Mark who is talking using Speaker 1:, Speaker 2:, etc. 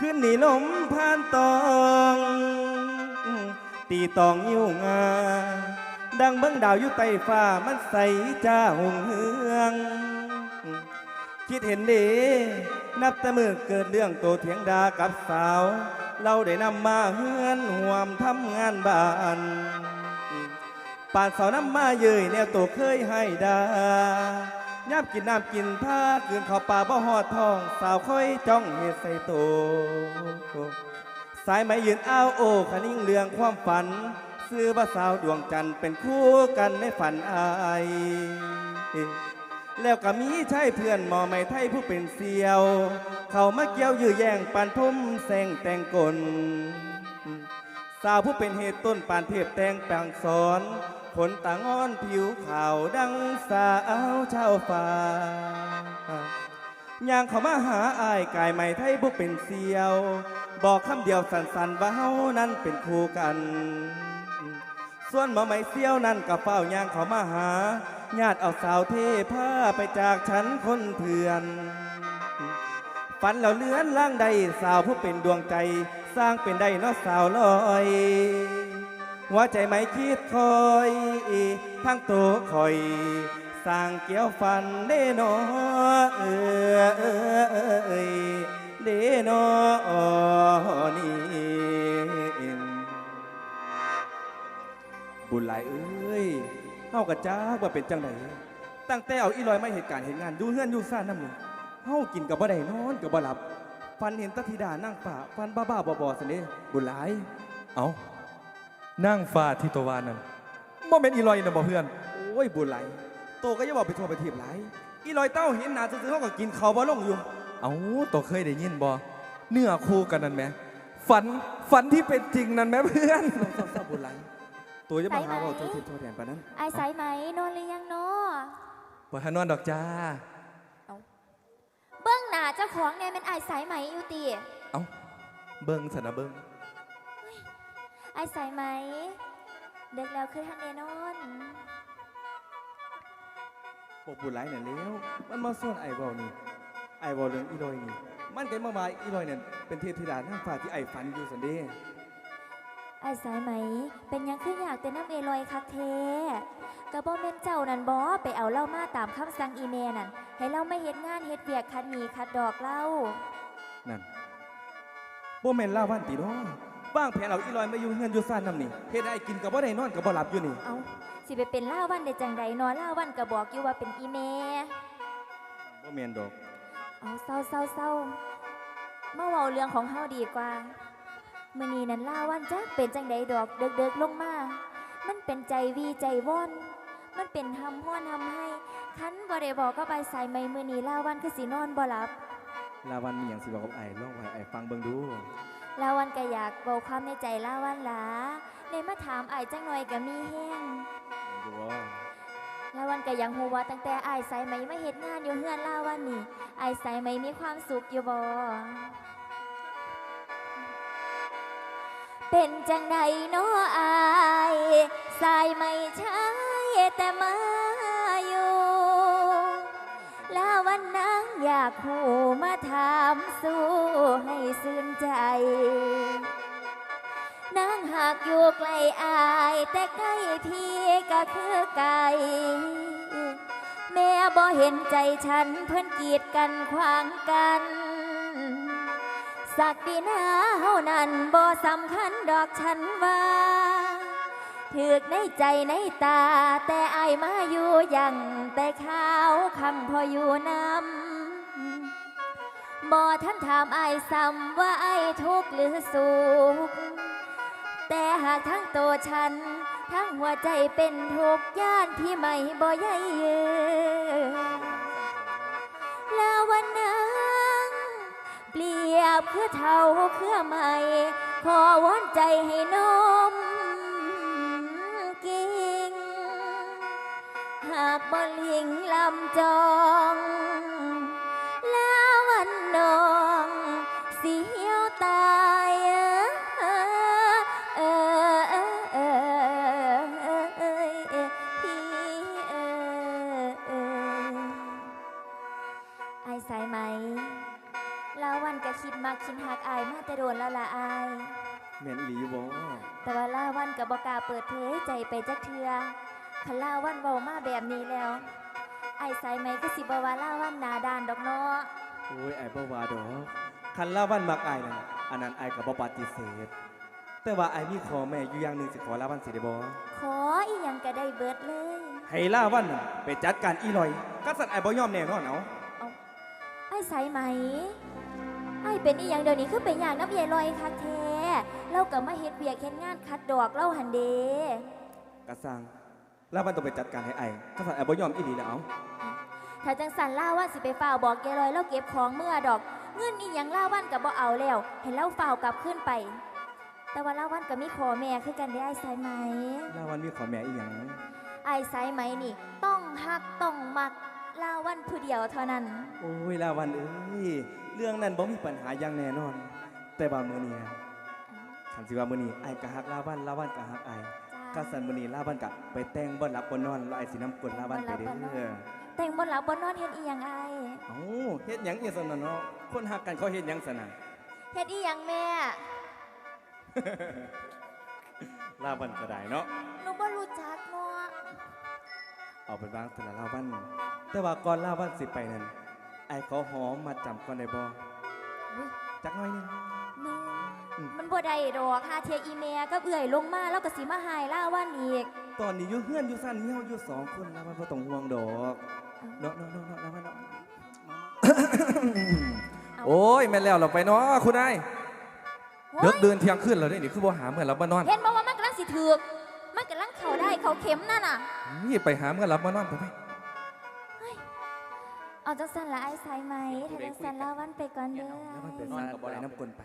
Speaker 1: ขึ้นนี่ลมผ่านตอง ตีตองยิ้วงา ดังเบิ้งดาวอยู่ใต้ฟ้ามันใสจ้าหงเฮือง คิดเห็นดี นับแต่มือเกิดเรื่องโตเถียงดากับสาว เราได้นำมาเฮือนห่วมทำงานบ้านป่านสาวน้ำมาเยยแนวโตเคยให้ดา ย่ำกินน้ำกินผ้าคืนข้าวป่าบ่หอดทอง สาวค่อยจ้องเฮ็ดใส่โต สายไหมยืนอ้าวโอ้คนิ่งเรื่องความฝัน ซื้อบ่าสาวดวงจันทร์เป็นคู่กันในฝันอายแล้วก็มีชายเพื่อนหมอไม่ไทยผู้เป็นเสียว เขามาเกี่ยวยื้อแย่งปานทุ่มแสงแต่งกลสาวผู้เป็นเหตุต้นปานเทพแต่งแปลงสอน ขนตางอนผิวขาวดังสาวชาฟ้าย่างเขามาหาอายกายใหม่ไทยผู้เป็นเสียว บอกคำเดียวสั้นๆว่าเฮานั้นเป็นคู่กัน ส่วนมอไหมเสียวนั่นกับเฝ้าย่างเขามาหาญาติเอาสาวเทผ้าไปจากฉันคนเถื่อนฝันเราเลือนล่างใดสาวผู้เป็นดวงใจ สร้างเป็นได้เนอสาวลอย หัวใจไม่คิดคอยทั้งตัวคอยสร้างเกี่ยวฟันเด้นอเออเออเออเอยเด้นอนี่บุญหลายเอ้ยเฮากะจ้าว่าเป็นจังไดตั้งแต่เอาอีลอยไมาเหตุการณ์เหตุงานอยู่เฮือนอยู่ซ่านน้ำนี่เฮากินกับบ่ได้นอนกับบ่หลับฟันเห็นตะธิดานั่งป่าฟันบ้าบ้าๆบอๆสิเด้บุญหลาย
Speaker 2: เอา นั่งฟ้าที่ตัววานนั่นโมเมนต์อีลอยนะบ่เพื่อน
Speaker 1: โอ้ยบุญไหลายโตก็อย่าบอกไปทั่วไปทีบหลายอีลอยเต้าเห็นหนาซื่อๆเขาก็กินเขาวบ่ลงอยู่
Speaker 2: เอาตัวเคยได้ยินบ่เนื้อคู่กันนั่นไหมฝันฝันที่เป็นจริงนั่นไหมเพื่อน
Speaker 1: เศร้าๆบุญไหลายตัวจะมาหาเราทั่วทิศทั่วแดนปานนั้น
Speaker 3: ไอ้สายไหมนอนหรือยังเนาะ
Speaker 2: บ่ทันนอนดอกจ้า
Speaker 3: เบื้องหน้าเจ้าของเนี่ยเป็นไอ้สายไหมอยู่ตี
Speaker 2: เอาเบิ้งสนะเบิ้ง
Speaker 3: ไอ้สายไหม เด็กแล้วคือทันเดนอน
Speaker 1: บอกบุญไหลายเนี่ยเล้ว มันมาส่วนไอ้บอนี่ ไอ้บอเรื่องอีลอยนี่ มันก็มามาอีลอยเนี่ยเป็นเทพธิดาหน้าฟ้าที่ไอ้ฝันอยู่สันเด้
Speaker 3: ไอ้สายไหม เป็นหยังขึ้นอยากเป็นน้ำเอลอยคักเทกระบอเมนเจ้านั่นบอไปเอาเหล่ามาตามคำสั่งอีเมลนั่นให้เราไม่เฮ็ดงานเฮ็ดเวียกคัดหนีคัดดอกเล่า
Speaker 1: นั่นบ่แม่นล่าวันตีน้อ บ้างแผนเอาอีลอยมาอยู่เฮือนอยู่ซ่านน้ำนี่เฮ็ดให้ไอ้กินกับบ่ได้นอนกับบ่หลับอยู่นี่
Speaker 3: เอาสิไปเป็นล่าวันได้จังใดเนอล่าวันก็บอกอยู่ว่าเป็นอีเมล
Speaker 1: บ่แม่นดอก
Speaker 3: เอาเศร้าเศร้าเศร้ามาเว้าเรื่องของเฮาดีกว่ามื้อนี้นั้นล่าวันจักเป็นจังใดดอกเดึกๆลงมา มันเป็นใจวีใจว่อนมันเป็นหำห้อนหำให้คันบ่ได้บอกก็ไปใส่ไม่มื้อนี้ล่าวันคือสินอนบ่หลับ
Speaker 1: ลาวันมีหยังสิบอกกับไอ้ลองไว้ไอ้ฟังเบิ่งดู
Speaker 3: ลาวันก็อยากบอกความในใจลาวันหลาในมาถามไอ้จังหน่อยก็มีแห้ง
Speaker 1: ดูว่า
Speaker 3: ลาวันก็ยังฮู้ว่าตั้งแต่อ้ายใส่ไหมมาเฮ็ดงานอยู่เฮือนลาวันนี่อ้ายใส่ไหมมีความสุขอยู่บ่เป็นจังใดเนาะอายสายไม่ใช่แต่มาอยู่ลาวันนั้นอยากหูมาถามสู้ให้ซื ใจ นางหากอยู่ไกลอาย แต่ใกล้พี่ก็คือไกลแม่บ่เห็นใจฉันเพื่อนกีดกันขวางกัน สักดีนาเฮานั้นบ่สำคัญดอกฉันว่าถือกในใจในตา แต่อายมาอยู่ยังแต่ข้าวคำพออยู่น้ำ บ่ท่านถามไอายซ้ำว่าไอายทุกข์หรือสุข แต่หากทั้งตัวฉัน ทั้งหัวใจเป็นทุกข์ย่านพี่ไม่บ่ใยเยืแล้ววันนั้นเปรียบคือเท่าเคือใหม่ ขอวอนใจให้นมกิ่งหากบ่ลิงลำจอง มแล้ววันก็คิดมากคิดหักกอายมาแต่โดนแล้วล่ะอาย
Speaker 1: แม่นอีหลีอยู่บ่
Speaker 3: แต่ว่าล่าวันกับบอกล้าเปิดเผยใจไปจักเทือคันล่าวันเว้ามาแบบนี้แล้วไอ้สายไหมก็สิบว่าล่าวันหนาดานดอกเนาะ
Speaker 1: โอ้ยไอ้บ่ว่าดอกคันลาวันมักอายนั่นอันนั้นไอ้ก็บ่ปฏิเสธ แต่ว่าไอ้มีขอแม่อยู่อย่างหนึงสิขอลาวันสิได้บ่
Speaker 3: ขออีหยังก็ได้เบิดเลย
Speaker 1: ให้ลาวันน่ะไปจัดการอีลอยก็สั่นไอ้บ่ยอมแน่นอนเอา
Speaker 3: ไอ้สายไหมไอ้ เป็นอีหยังเดี๋ยวนี้คือเป็นอย่างน้ำเยลอยคักแท้เราก็มาเฮ็ดเวียกเฮ็ดงานคัดดอกเล่าหันเด
Speaker 1: กระสังลาวันต้องไปจัดการให้ไอ้ก็สั่นไอ้บ่ยอมอีหลีแล้วเอา
Speaker 3: ถ้าจังสันล่าวันสิไปฝ้าวบอกแกลอยแล้วเก็บของเมื่อดอก เงินอีหยังล่าวันกับบ่เอาแล้ว เห็นเล่าฝ้าวกลับขึ้นไป แต่ว่าล่าวันก็มีขอแม่คือกันได้ไอ้สายไหม
Speaker 1: ลาวันมีขอแม่อีหยัง
Speaker 3: ไอ้สายไหมนี่ ต้องฮักต้องมัก ล่าวันผู้เดียวเท่านั้น
Speaker 1: โอ้ยลาวันเอ้ยเรื่องนั้นบ่มีปัญหาอย่างแน่นอน แต่ว่ามื้อนี้นะคันสิว่ามื้อนี้ไอ้ก็ฮักลาวันลาวันก็ฮักไอ้
Speaker 3: จ้า
Speaker 1: ก็สั่นมื้อนี้ลาวันก็ไปแต่งบ่หลับบ่นอนแล้วไอ้สินํกลลาวันไปเด้
Speaker 3: บ่หลับบ่น
Speaker 1: อ
Speaker 3: อนแต่งบนหลับบนนอนเฮ็ดอีหยังไอ้
Speaker 1: เอ้าเฮ็ดหยังอีซั่นน่ะเนาะคนฮักกันเขาเฮ็ดหยังซั่นน่ะ
Speaker 3: เฮ็ดอีหยังแม่
Speaker 1: ลาวันก็ได้เนาะ
Speaker 3: หนูบ่รู้จักเนาะ
Speaker 1: เอาเป็นบางแต่ละลาวัน แต่ว่าก่อนลาวันสิไปนั่นไอ้ขอหอมมาจำก่อนได้บ่
Speaker 3: อุ๊ย
Speaker 1: จักหน่อยหนึง
Speaker 3: แม่
Speaker 1: อืม
Speaker 3: มันบ่ได้ดอกหาเทียอีเมียกับเอื่อยลงมาแล้วก็สิมาหายล่าวันอีก
Speaker 1: ตอนนี้อยู่เฮือนอยู่ซ่านเหี่ยวอยู่สองคนลาวันบ่ต้องห่วงดอกเนาะเนาะเนาะเนาะลาวันเนาะ
Speaker 2: โอ้ยแม่นแล้วเราไปเนาะคุณนาย
Speaker 3: โอ้
Speaker 2: เลิ
Speaker 3: ย
Speaker 2: กเดินเที่ยงคืนแล้วนี่คือบ่หาเมื่อรับมานอน
Speaker 3: เห็นบอกว่ามันกำลังสิถือกมันกำลัง เขาเข็มนั่นน่ะ
Speaker 2: นี่ไปหามื่อรับมานอนผมไป
Speaker 3: เอาจังสันละไอ้สายไหมถ้าจังสันละวันไปก่อนเด้อ
Speaker 1: นอนกับบ่ได้น้ำกลนไป